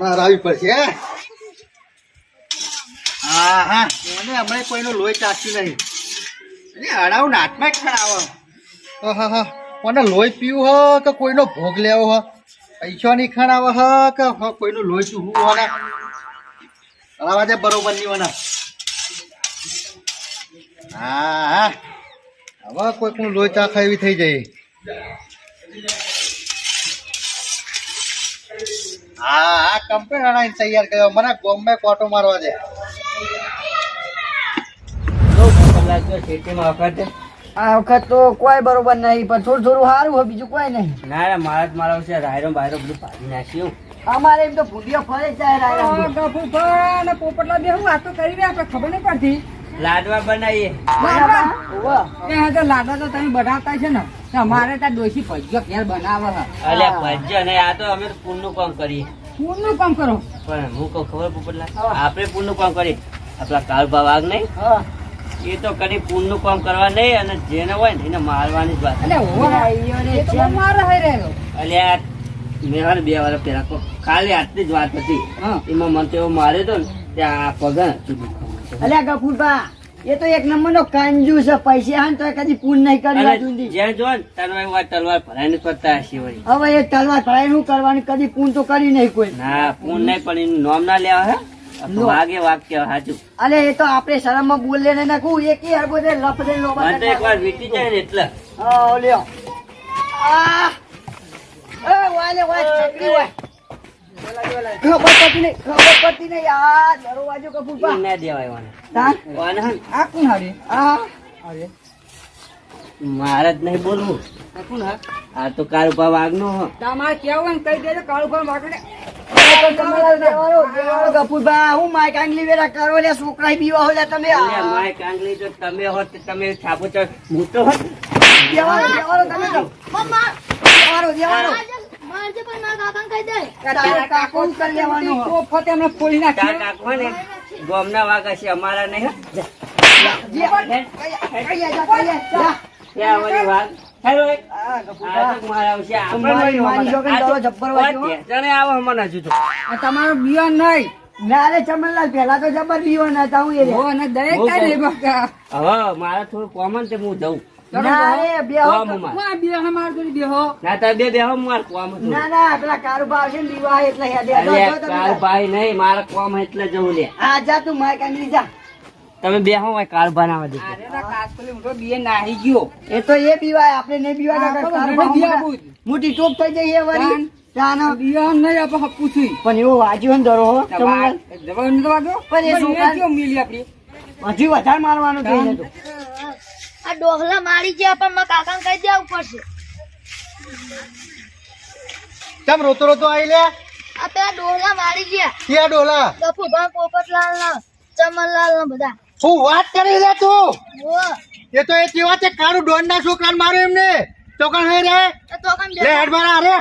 હમણાં હરાવી પડશે, હા? હા મને હમણાં કોઈનું લોહી ચાખ્યું નહીં. એટલે હરાવું નાટમાં ખરાવો. હા હા મને લોહી પીવું હ કે કોઈનો ભોગ લેવો હ? પૈસા ની ખણાવ હ કે કોઈનું લોહી પીવું હો ને? હરાવા દે બરોબરની મને. હા હા. હવે કોઈ લોહી ચાખા એવી થઈ જાય. હા આ કમ્પ્લેન હણાઈને તૈયાર કર્યો. મને બોમ્બે કોટો મારવા દે. આ વખત. તો કોઈ બરોબર નહીં પણ થોડું થોડું સારું હોય બીજું કોઈ નહીં. ના ના મારા જ મારા છે રાયરો બાયરો બધું પાડી નાખ્યું. અમારે એમ તો ભૂંડિયો ફરે જાય. ગફુરભાઈ પોપટલા બે હું વાતો કરી રહ્યા આપણે ખબર નહીં પડતી. લાડવા બનાવીએ. બરાબર? હોવે. એ તો લાડવા તો તમે બનાવતા છે ને અમારે ત્યાં ડોશી ભજીયો ઘેર બનાવે છે. અલ્યા ને આ તો અમે પુણનું કામ કરીએ. કામ કરો. પણ હું કહું ખબર પોપટલા આપણે પુણનું કામ કરીએ. આપણા કાળભા વાઘ નહીં. એ તો કદી પુણનું કામ કરવા નહીં અને જેને હોય ને એને મારવાની જ વાત. અલ્યા મેં બે વાર પેલા કાલે આટલી જ વાત હતી. એમાં મને તો એવો માર્યો હતો ને ત્યાં આ પગ ચૂકી અલ્યા ગફુરભા એ તો એક નંબર નો કાંજુ છે પૈસા હા તો કદી પૂન નહીં કરી જ્યાં જો તલવાર તલવાર ભરાઈને ફરતા હશે હવે એ તલવાર પડાય શું કરવાની કદી પૂન તો કરી નહીં કોઈ. ના પૂન નહીં પણ એનું નામ ના લેવા હે. વાગે કેવા સાચું અલે એ તો આપણે શરમમાં બોલે ને નાખું એક હરબો દે લો મને એક વાર વીતી જાય ને એટલે. હા લ્યો. આ! એ વાલે વાય ચકરી વાય ખબર મારે જ નહીં બોલવું આ હા તો કાળુભા વાઘ નો તમારે કેવું ને કહી દેજો હું છોકરા તમે માય કાંગલી તો તમે હોત તમે છાપો છો હું મારજે પણ મારા કાકાને કહી દે. તારા કાકો કરી લેવાનો. હો. તો ફતે અમને ફોડી તાર કાકો ને ગોમના વાગા છે અમારા નહીં તમારો બીઓ નહીં. ના રે ચમનલાલ પેલા તો જબર બીવો નતા હું એ અને દરેક. હવે મારે થોડું કોમન છે હું જઉં ના રે હું. આ બિયા માર કરી બે તમે તમે બનાવવા દે અરે ના કાસકોલી મોટો બિયા નાહી ગયો. એ તો એ બીવાય આપણે નહીં મોટા- ટોપ થઈ જઈએ એ વળી. પણ એવો વાજ્યો ને દરો હજી વધારે મારવાનો તો. આ ડોહલા મારી ગયા પણ મારા કાકાને કહી દેવું પડશે. કેમ રોતો રોતો આવી લે? આ પેલા ડોહલા મારી ગયા. ક્યાં ડોલા ગફુભા પોપટલાલ ના ચમનલાલ ના બધા. શું વાત કરી લે તું એ તો એ કેવા છે કાળું ડોન ના છોકરાને માર્યો એમને. ચોકણ હે રે? તો તો લે હેડ મારા અરે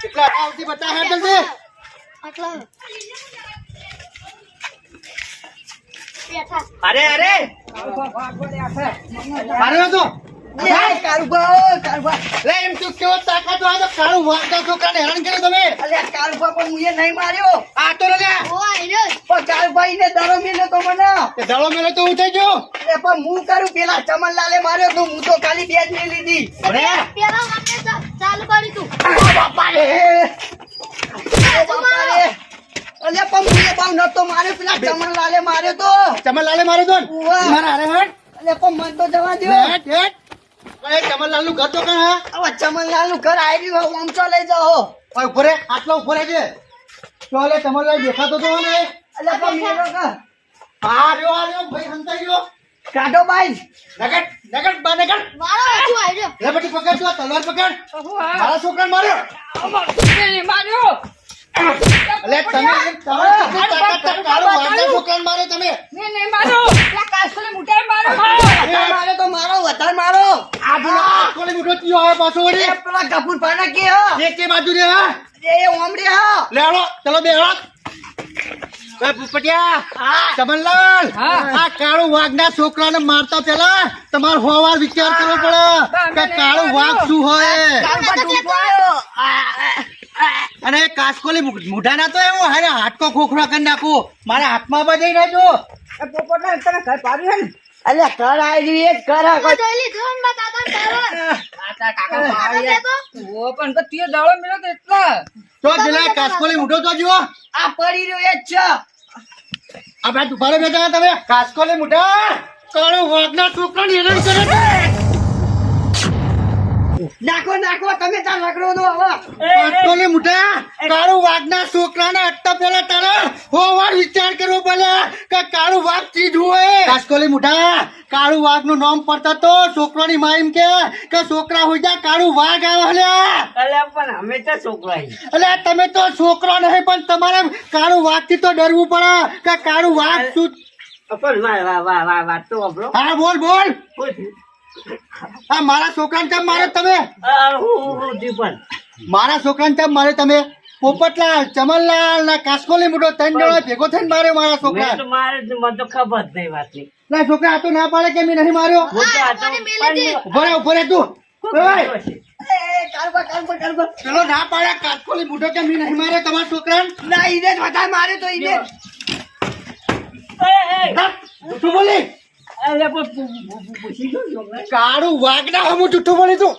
કેટલા આવતી બતા હેડ જલ્દી. આટલા. અરે અરે માર્યો તો એ કારુબા ઓ કારુબા લે એમ તું કેવો તાકાત હોય તો કાળું વાગતા છોકરાને હેરાન કર્યો તમે? અલ્યા કારુબા પણ હું એ નહીં માર્યો. આ તો લે ઓ આયરો. પણ કારુબા ઈને દરો મેલ્યો તો મને. તે દડો મેલો તો હું થઈ ગયો? પણ હું કરું? પેલા ચમનલાલે માર્યો તો હું તો ખાલી બે જ લઈ લીધી. ચાલુ કરી તું. બાપા રે. બાપા રે અલ્યા પણ મને બાવ નતો માર્યો પેલા ચમનલાલે માર્યો તો. ચમનલાલે માર્યો તો મારા હારે હટ અલે પણ મન તો જવા દો હટ હટ ચમનલાલનું ઘર તો કણ હા? હવે ચમનલાલનું ઘર આવી રહ્યું આમ ચો લઈ જાઓ ઓય ઊભો આટલો ઊભો છે. તો અલે ચમનલાલ દેખાતો તો ને અલે પણ મેરો કા આ રહ્યો આ રહ્યો ભાઈ હંતાઈ ગયો. કાઢો ભાઈ નગટ નગટ બા નગટ. મારો હજુ આયરો લે બટી પકડ તો તલવાર પકડ. મારા છોકરાને માર્યો. માર્યો. અલે તમે એમ તાકાત છે? કાળું વાંદા છોકરાને તમે. ને ને મારો. લા કાસલે મોટા મારો. મારે તો મારો વધાર મારો. આ પેલો આંખોને મુઠો થયો હવે પાછો એ વળી પેલા કપૂર પાના કે હો? એ કે બાજુ રે હા? એ ઓમડી હા. લે ચલો બે હાલો. એ પુષ્પટિયા ચમનલાલ આ કાળું વાઘના છોકરાને મારતા પેલા તમારે હોવાર વિચાર કરવો પડે કે કાળું વાઘ શું હોય? અને કાસકોલી કાસકોલી મુઢાના તો એવું હારે હાટકો ખોખરો કરી નાખું. મારા હાથમાં બધી રહેજો. તને ઘર પાડ્યું ને? કર આવી જ કર હું ને? ઓ પણ તો તે તો એટલા. તો પેલા કાસકોલી મુઢો તો જુઓ. આ પડી રહ્યો એ જ છે. આપણે દુપારે બેઠા તમે. કાસકોલી મુઢા. કાળો વાગના છોકરાને હેરાન કરે છે. નાખો નાખો તમે તાર લગડો નો હવે ને મુઠા કાળું વાઘના છોકરાને અટતા પેલા તારે હો વાર વિચાર કરવો પડે કે કાળું વાઘ ચીજ હોય કાસકોલી મુઢા કાળું વાઘનું નામ પડતા તો છોકરાની માં એમ કે કે છોકરા હોય જા કાળું વાઘ આવે હલ્યા અલે પણ અમે તો છોકરા અલે એટલે તમે તો છોકરો નહીં પણ તમારે કાળું વાઘથી તો ડરવું પડે કે કાળું વાઘ શું પણ વાહ વાહ વાહ વાહ તો હા બોલ બોલ હા મારા છોકરાને કેમ મારે તમે? મારા છોકરાને કેમ મારે તમે? પોપટલાલ ચમનલાલ ના કાસકોલી મોટો ત્રણ જણા ભેગો થઈને માર્યો મારા છોકરા મારે મને તો ખબર જ નહીં વાતની. ના છોકરા આ તો ના પાડે કે મેં નહીં માર્યો? ઉભરે તો આ તો ના પાડે કાસકોલી મોટો કે મેં નહીં માર્યો તમારા છોકરા ના ઈને જ વધારે માર્યો તો ઈને જ. બોલી. પણ પૂછી જો કાળું વાઘ ના હું જૂઠું બોલી તું.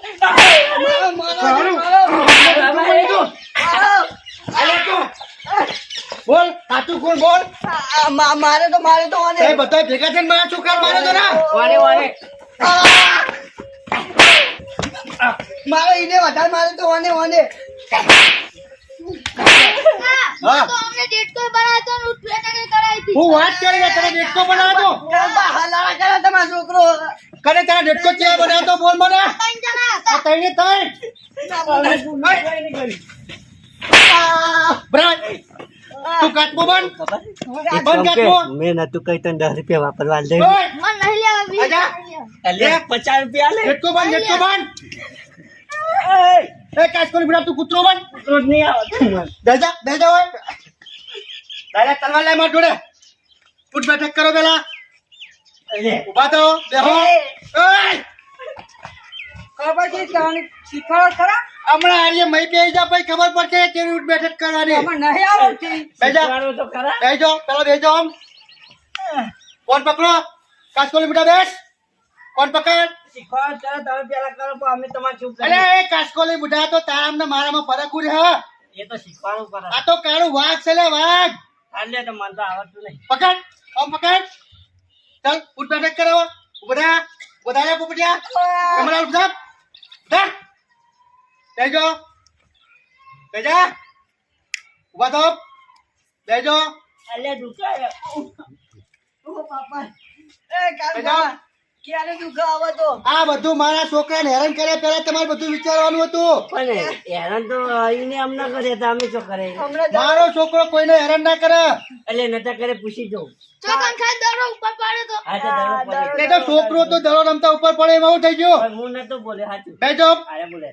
કાળું. બોલી તું અલ્યા તું. બોલ સાચું કોણ બોલ? આ- આ મા- મારે તો મારે તો એ ઓને બધા ભેગા થઈને મારા છોકરા મારે તો ના. વારે. મારે ઈને વધારે મારે તો ઓને ઓને. હા. તો અમને ડેટકો બનાવ્યો તો ને ઉઠલેટાની કરાવી હતી. હું વાત કરી રહ્યા તને ડેટકો બનાવ્યો તો હલાળા કરે તમારો છોકરો. કને તારા ડેટકો ક્યાં બનાવ્યો બોલ મને? ત્રણ જણા હતા. તઈને તઈ બ્રાજ તું કાચબો બન? બંધ કાચબો? મેં નતું કઈ તને દસ રૂપિયા વાપરવા દે મને નહીં લેવા રૂપિયા લે. ડેટકો બન ડેટકો બન. એ કાચકોલી બેટા તું કૂતરો બન કૂતરો નહીં આવે. બેજા બેજા હોય? દાદા તલવાર લાય માર જોડે. ઉઠ બેઠક કરો પેલા. ઊભા તો બેહો. ખબર છે કરવાની શીખવાડો ખરા? હમણાં આર્ય મય બે જા પછી ખબર પડશે કેવી ઉઠ બેઠક કરવાની. હમણાં નહીં આવતી બેજા તો. ખરા. બેજો પેલા બેજો આમ. કોણ પકડો? કાસકોલી બેટા બેસ કોણ પકડ? શીખવાડો ચાલો તમે પેલા કરો પણ અમે તમારે ચૂપ અરે એ કાસકોલી બુઢા તો તારામ ને મારામાં ફરક ઉડે એ તો શીખવાડવું પડે. આ તો કાળું વાઘ છે લે વાઘ! અલ્યા તો મને તો આવડતું નહીં. પકડ આમ પકડ. ચાલ ઉઠ બેઠક કરો. ઊભા વધારે પોપટિયા. કમરા ઉઠ સાહેબ બેજો. બેજા. ઊભા થો બેજો. અલ્યા દુખાય. ઓ બાપા એ કારબા ક્યારે દુખ આવે તો આ બધું મારા છોકરાને હેરાન કર્યા પહેલા તમારે બધું વિચારવાનું હતું. પણ હેરાન તો આવીને આમ કરે તો અમે શું કરે? મારો છોકરો કોઈને હેરાન ના કરે. એટલે નતા કરે પૂછી જવું છોકરો તો દડો રમતા ઉપર પડે એવું થઈ ગયો? હું નતો બોલે સાચું બેજો અરે બોલે.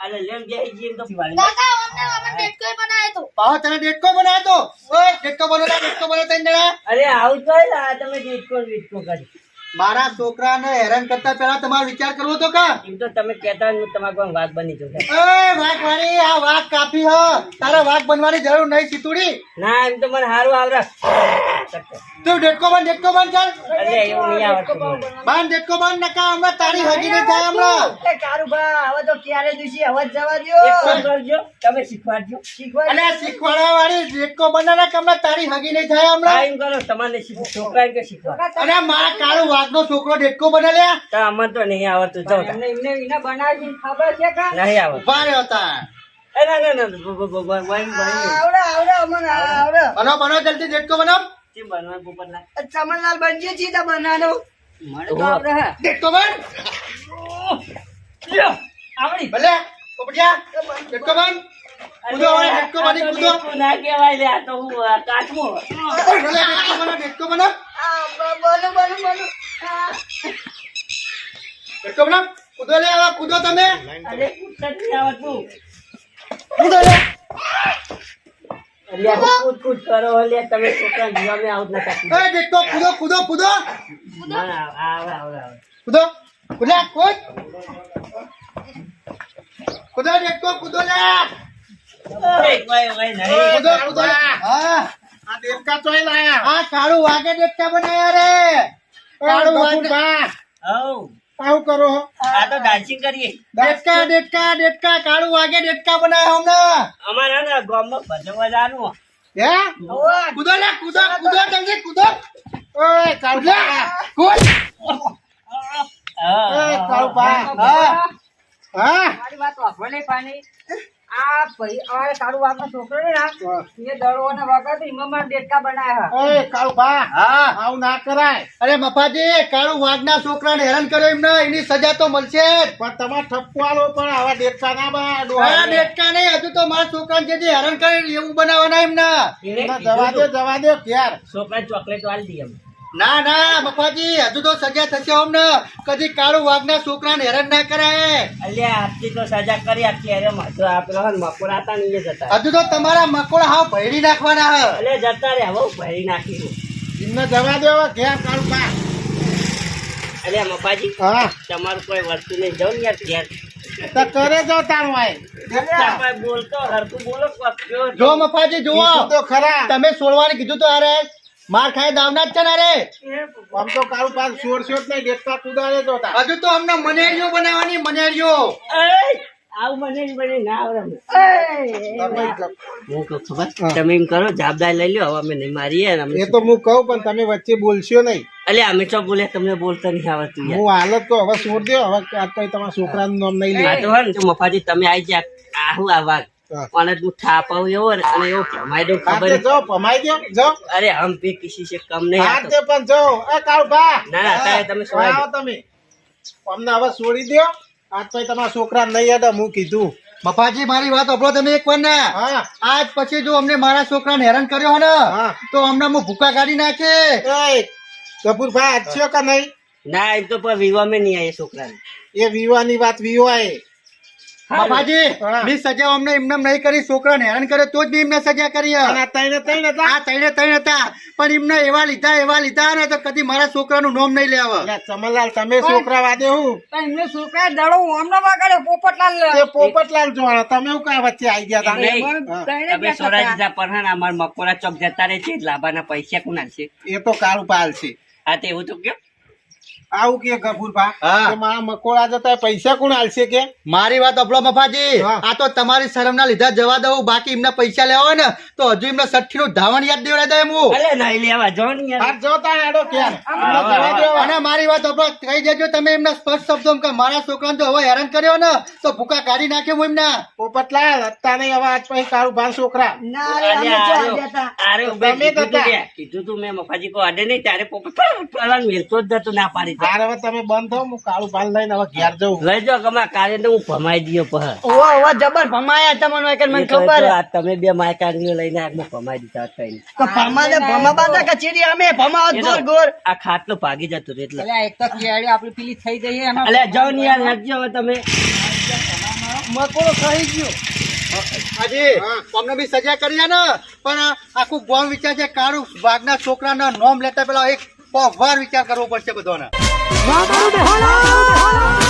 અરે લેમ જાય જઈએ તો કાકા અમને અમને ડેટકો બનાવ્યો તો. પાહો તને ડેટકો બનાવ્યો તો? ઓય ડેટકો બનાવતા ડેટકો બનાવતા ને અરે આવું તો તમે ડીટકો ને કરી. મારા છોકરાને હેરાન કરતા પહેલા તમારો વિચાર કરવો તો કા એમ તો તમે કહેતા ને હું તમારા વાત બની જશે એ વાઘ વાળી આ વાઘ કાપી હ. તારે વાઘ બનવાની જરૂર નહીં સીતુડી. ના એમ તો મને હારું આવડે. તું ડેટકો બન ડેટકો બન ચાલ. અરે એવું નહીં આવડતું મને. બાન ડેટકો બન નકા હમણાં તારી હગી નહીં થાય હમણાં. એ કારુભા હવે તો ક્યારે દુસી હવે જવા જવા એક કામ કરજો. તમે શીખવાડજો. શીખવાડ. અને શીખવાડવા વાળી ડેટકો બનાના ના હમણાં તારી હગી નહીં થાય હમણાં? એમ કરો તમારે છોકરા છોકરાને કે શીખવાડ અને મારા કાળો વાઘનો છોકરો ડેટકો બનાવ્યા? તો અમને તો નહીં આવડતું. જો એમને એમને બનાવી ખબર છે કા? નહીં આવડતું. ઊભા રહ્યો હતા એ ના ના ના બ- બ- બ- બ- વાઈન વાઈન આવડે આવડે અમને આવડે. બનો બનો જલ્દી ડેટકો બનાવ કેમ બનવાનું પોપટલાલ? ચમનલાલ બનજે છી તા બનાનો. મને તો આવડે હે. ડેટકો બન. લ્યો, આવડી. ભલે પોપટિયા ડેટકો બન. કૂદો હવે ડેટકો બની કૂદો. ના કહેવાય લે, આ તો હું, કાચમો. ભલે ડેટકો બનો. ડેટકો બનો બોલો બોલો બોલો ડેટકો કૂદો લે આવા કૂદો તમે અરે, કૂદતા નહીં કૂદો તમે આવું કૂદો લે. કૂદો, આ લાયા આ કાળું વાગે દેખતા બનાયા રે કાળું આવું. કરો હો. આ તો કરીએ. દેડકા દેડકા દેડકા કાળું વાગે દેડકા બનાયા હમણાં. અમારે ને ગામમાં ભજવવા જવાનું. હે? કૂદો લે કુદો કૂદો જલ્દી કૂદો. ઓય કાળુબા કૂદ. હા, મારી વાત વાપરો પાણી. આ ભાઈ અમારે કાળું છોકરો ને ના એ દડો ને વગર એમાં મારા દેડકા બનાયા ઓય કાળુબા હા. આવું ના કરાય. અરે મફાજી કાળું વાઘના છોકરાને હેરાન કર્યો એમને એની સજા તો મળશે જ. પણ તમારે ઠપકો આલો પણ આવા દેડકા ના બા ડોહા દેડકા નહીં હજુ તો મારા છોકરાને જે જે હેરાન કરે એવું બનાવવાના એમના. જવા દે જવા દે ક્યાર. છોકરા ચોકલેટ વાળી દઈએ. ના ના મફાજી હજુ તો સજા થશે ને કદી કાળું વાઘના છોકરાને હેરાન ના કરાય. અલ્યા આજથી તો સજા કરી આખી અરે માથું આ પેલા હે ને મકોડા હતા ને જતા. હજુ તો તમારા મકોડા હાવ ભરી નાખવાના હે. અલે જતા રે હવે ભરી નાખી એમને જવા દો હવે ઘેર કાળુબા અલ્યા મપાજી હા. તમારું કોઈ વસ્તુ નહીં જાઉં યાર ઘેર. તો કરે જો તાર ભાઈ બોલતો હરખું બોલો જો મફાજી જુઓ. તો ખરા. તમે સોળવાની કીધું તો અરે માર ખાઈ દાવના જ છે ને રે? આમ તો કાળુબા છોડશો જ નહીં દેખતા કુદાડે તો હજુ તો અમને મનેરિયો બનાવવાની મનેરિયો એય! આવું મને મને ના આવડે તમે એમ કરો જવાબદારી લઈ લો હવે અમે નહીં મારીએ એ તો હું કહું પણ તમે વચ્ચે બોલશો નહીં. અલ્યા અમે તો બોલે તમને બોલતા નહીં આવડતું હું હાલત તો હવે છોડ દો હવે આ તમારા છોકરાનું નામ નહીં લે. તો ને તો મફાજી તમે આવી જાય આવું આ વાત. અને તું થાપાવ એવો ને અને એવો કમાઈ દો ખબર જો કમાઈ દો જો. અરે હમ ભી કિસી સે કમ નહીં હા તે પણ જો. એ કાળુભા ના ના તમે સોળાઈ આવો તમે. અમને હવે છોડી દો આજ તો તમારા છોકરા નહીં હતા હું કીધું. મફાજી મારી વાત સાંભળો તમે એક વાર ના. આજ પછી જો અમને મારા છોકરાને હેરાન કર્યો ને તો અમને હું ભૂકા કાઢી નાખે. કપૂર કપૂરભાઈ આજ કે નહીં? ના એ તો પણ વિવાહ મેં નહીં આવે છોકરાને. એ વિવાહની વાત વિવાહ. હા. મેં સજા અમને એમને નહીં કરી છોકરાને હેરાન કરે તો જ મેં એમને સજા કરી. આ. તઈને તઈને હતા? આ ત્રણે ત્રણ હતા. પણ એમને એવા લીધા એવા લીધા ને તો કદી મારા છોકરાનું નામ નહીં લેવા. ચમનલાલ તમે છોકરા વાદે હું? એમને છોકરા દડો અમને વગાડ્યો પોપટલાલ તે પોપટલાલ જોવાના. તમે હું કઈ વચ્ચે આવી ગયા તમે બેઠા સોળા હતા. દીધા પર હે ને અમારા મકોડા ચોક જતા રહે છે લાભાના પૈસા કોના છે? એ તો કારું પાલ છે. આ તે એવું તો કયો? આવું કે ગફુરભા? કે મારા મકોડા જતા પૈસા કોણ આલશે કે? મારી વાત અપલો મફાજી. હા. આ તો તમારી શરમ ના લીધા જવા દઉં. બાકી એમના પૈસા લેવા હોય ને તો હજુ એમના સઠ્ઠી નું ધાવણ યાદ દેવડાય દે હું. અરે નહીં લેવા જો યાર જો તા હેડો. અને મારી વાત અપલો કહી દેજો તમે એમના સ્પષ્ટ શબ્દો કે મારા છોકરાને તો હવે હેરાન કર્યો ને તો ભૂકા કાઢી નાખ્યો હું એમના. પોપટલા હતા નહીં હવે આજ પછી કાળું ભાર છોકરા. અરે. કીધું તું મેં મફાજી કો અડે નહીં ત્યારે પોપટલા મેળતો જ જતો ના પાડી તો. હવે તમે બંધ થો હું કાળું પાલ લઈને હવે ઘેર જઉં. લઈ જાઓ કમા કાલે તો હું ભમાઈ દયો પહ ઓ ઓ જબર ભમાયા તમને એક મને ખબર. આ તમે બે માયકા લઈને લઈને આગમાં ભમાઈ દીધા એને. કે ભમા બાંધા કે ચીડી અમે ભમા ગોર ગોર. આ ખાટલો ભાગી જતો રે એટલે. અલ્યા એક તો કેડી આપણી પીલી થઈ ગઈ એમાં અલ્યા જાઓ ને યાર રાખજો હવે તમે. મકોડો ખાઈ ગયો. હાજી અમને બી સજા કરી ને? પણ આખું ગોમ વિચાર છે કાળું વાઘના છોકરાના નોમ લેતા પેલા એક વાર વિચાર કરવો પડશે બધાને. વાહ